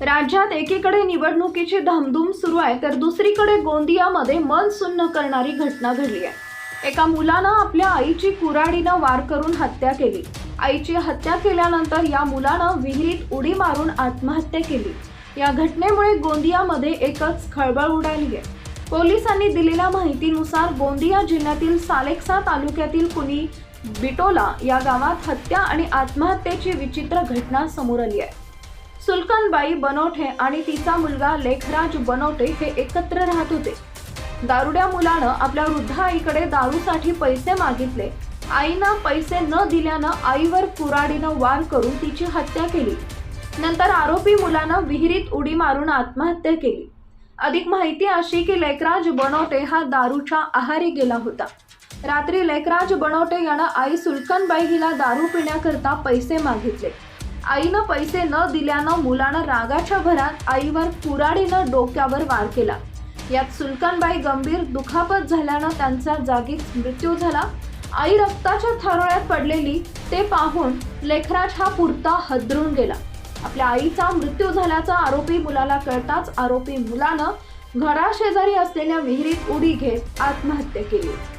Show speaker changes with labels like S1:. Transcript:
S1: राज्यात एकीकडे निवडणुकीची धामधूम सुरू आहे तर दुसरीकडे गोंदियामध्ये मन सुन्न करणारी घटना घडली आहे. एका मुलानं आपल्या आईची कुऱ्हाडीनं वार करून हत्या केली. आईची हत्या केल्यानंतर या मुलानं विहिरीत उडी मारून आत्महत्या केली. या घटनेमुळे गोंदियामध्ये एकच खळबळ उडाली आहे. पोलिसांनी दिलेल्या माहितीनुसार गोंदिया जिल्ह्यातील सालेक्सा तालुक्यातील कुणी बिटोला या गावात हत्या आणि आत्महत्येची विचित्र घटना समोर आली आहे. सुलकानबाई बनोटे आणि तिचा मुलगा लेखराज बनोटे हे एकत्र राहत होते. दारुड्या मुलानं आपल्या वृद्ध आईकडे दारूसाठी पैसे मागितले. आईनं पैसे न दिल्यानं आईवर कुराडीनं वार करून तिची हत्या केली. नंतर आरोपी मुलानं विहिरीत उडी मारून आत्महत्या केली. अधिक माहिती अशी की लेकराज बनोटे हा दारूच्या आहारी गेला होता. रात्री लेकराज बनोटे यानं आई सुलकनबाई हिला दारू पिण्याकरता पैसे मागितले. आईनं पैसे न दिल्यानं मुलानं रागाच्या भरात आईवर कुराडीनं डोक्यावर वार केला. यात सुलकनबाई गंभीर दुखापत झाल्यानं त्यांचा जागीच मृत्यू झाला. आई रक्ताच्या थारोळ्यात पडलेली ते पाहून लेखराज हा पुरता हदरून गेला. आपल्या आईचा मृत्यू झाल्याचा आरोपी मुलाला कळताच आरोपी मुलानं घराशेजारी असलेल्या विहिरीत उडी घेत आत्महत्या केली.